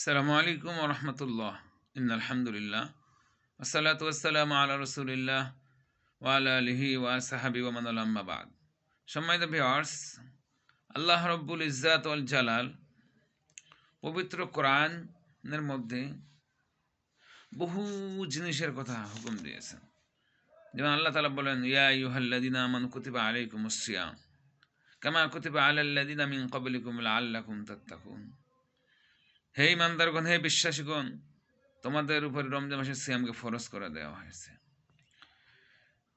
আসসালামু আলাইকুম রহমতুল্লাহ। ইন আলহামদুলিল্লাহ। আসসালাতু আসসালামু আলা রসুলিল্লাহ ওয়ালা আলিহি ওয়া সাহাবি ওয়া মানালাম্মাবাদ সম্মানিত ভিওয়ার্স আল্লাহ রব্বুল ইজ্জাত ওয়াল জালাল পবিত্র কোরআনের মধ্যে বহু জিনিসের কথা হুকুম দিয়েছেন। যেমন আল্লাহ তালা বলেন, ইয়া ইউহাল্লাদিনা আমান কুতিবা আলাইকুম সিয়াম। কামা কুতিবা আলাল্লাদিনা মিন ক্বাবলিকুম লাআল্লাকুম তাত্তাকুন। হে ইমানদারগণ, হে বিশ্বাসীগণ, তোমাদের উপরে রমজান মাসের সিয়ামকে ফরজ করে দেওয়া হয়েছে।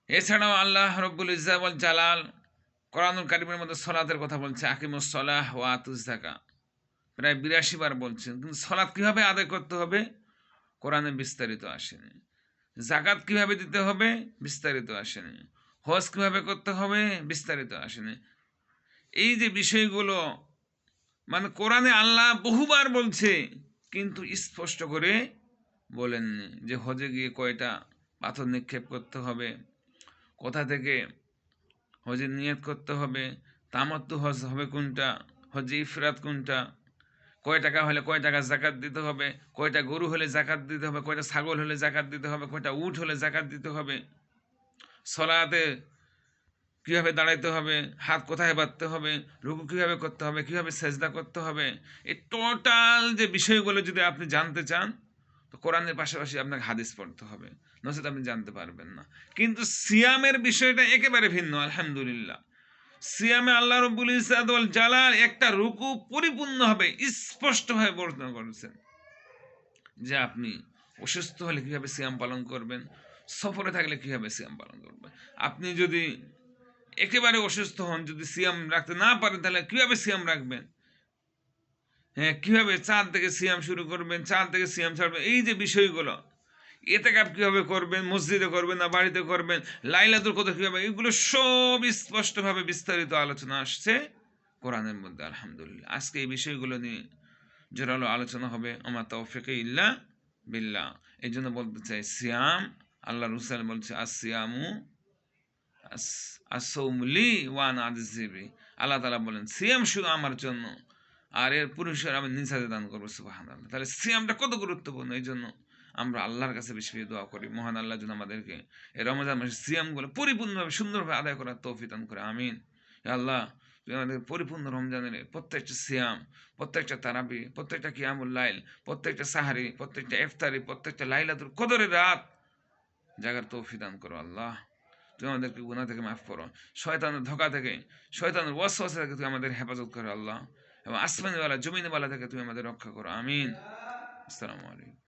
এছাড়াও আল্লাহ রব্বুল ইজাবল জালাল কোরআনুল কারিমের মধ্যে সলাতের কথা বলছে, আকিমুস সলাহ ও আতুস থাকা প্রায় বিরাশি বার বলছেন, কিন্তু সলাৎ কীভাবে আদায় করতে হবে? কোরআনে বিস্তারিত আসেনি। জাকাত কীভাবে দিতে হবে? বিস্তারিত আসেনি। হজ কীভাবে করতে হবে? বিস্তারিত আসেনি। এই যে বিষয়গুলো মানে কোরআনে আল্লাহ বহুবার বলছে, কিন্তু স্পষ্ট করে বলেননি যে হজে গিয়ে কয়টা পাথর নিক্ষেপ করতে হবে, কোথা থেকে হজে নিয়ত করতে হবে, তামাত্তু হজ হবে কোনটা, হজে ইফরাত কোনটা, কয় টাকা হলে কয় টাকা জাকাত দিতে হবে, কয়টা গরু হলে জাকাত দিতে হবে, কয়টা ছাগল হলে জাকাত দিতে হবে, কয়টা উট হলে জাকাত দিতে হবে, সলাতে কীভাবে দাঁড়াইতে হবে, হাত কোথায় বাঁধতে হবে, রুকু কীভাবে করতে হবে, কীভাবে সেজদা করতে হবে, এই টোটাল যে বিষয়গুলো যদি আপনি জানতে চান, তো কোরআনের পাশাপাশি আপনাকে হাদিস পড়তে হবে, নচেত আপনি জানতে পারবেন না। কিন্তু সিয়ামের বিষয়টা একেবারে ভিন্ন, আলহামদুলিল্লাহ। সিয়ামে আল্লাহ রব্বুল ইসাদুল জালাল একটা রুকু পরিপূর্ণভাবে স্পষ্টভাবে বর্ণনা করেছেন যে আপনি অসুস্থ হলে কীভাবে সিয়াম পালন করবেন, সফরে থাকলে কীভাবে সিয়াম পালন করবেন। আপনি যদি একেবারে অসুস্থ হন, যদি সিয়াম রাখতে না পারেন, তাহলে কীভাবে সিয়াম রাখবেন? হ্যাঁ কীভাবে চাঁদ থেকে সিয়াম শুরু করবেন, চাঁদ থেকে সিয়াম ছাড়বেন? এই যে বিষয়গুলো এতে কাপ কীভাবে করবেন, মসজিদে করবেন না, বাড়িতে করবেন লাইলাতুর কথা কীভাবে, এগুলো সব স্পষ্টভাবে বিস্তারিত আলোচনা আসছে কোরআনের মধ্যে, আলহামদুলিল্লাহ। আজকে এই বিষয়গুলো নিয়ে জোরালো আলোচনা হবে, আমার তৌফিকে ইল্লা বিল্লাহ। এই জন্য বলতে চাই, সিয়াম, আল্লাহ রুসাল বলছে আর আসিয়ামু আসৌমলি ওয়ান আদিবি আল্লাহ তালা বলেন, সিয়াম শুধু আমার জন্য, আর এর পুরুষের আমি নিসাদে দান করব সুবাহান তাহলে সিয়ামটা কত গুরুত্বপূর্ণ এই জন্য? আমরা আল্লাহর কাছে বেশি বেশি দোয়া করি। মহান আল্লাহ যেন আমাদেরকে এই রমজান মাসে সিয়ামগুলো পরিপূর্ণভাবে, সুন্দরভাবে আদায় করার তৌফি দান করে। আমিন। আল্লাহ আমাদের পরিপূর্ণ রমজানের প্রত্যেকটা সিয়াম, প্রত্যেকটা তারাবি, প্রত্যেকটা কিয়ামুল লাইল, প্রত্যেকটা সাহারি, প্রত্যেকটা ইফতারি, প্রত্যেকটা লাইলাতুর কদরের রাত জাগার তৌফি দান করো আল্লাহ। তুমি আমাদেরকে গুণা থেকে মাফ করো। শয়তানের ধোকা থেকে, শয়তানের ওয়াসওয়াসা থেকে তুমি আমাদের হেফাজত করো আল্লাহ। এবং আসমানিওয়ালা, জমিনওয়ালা থেকে তুমি আমাদের রক্ষা করো। আমিন। আসসালামু আলাইকুম।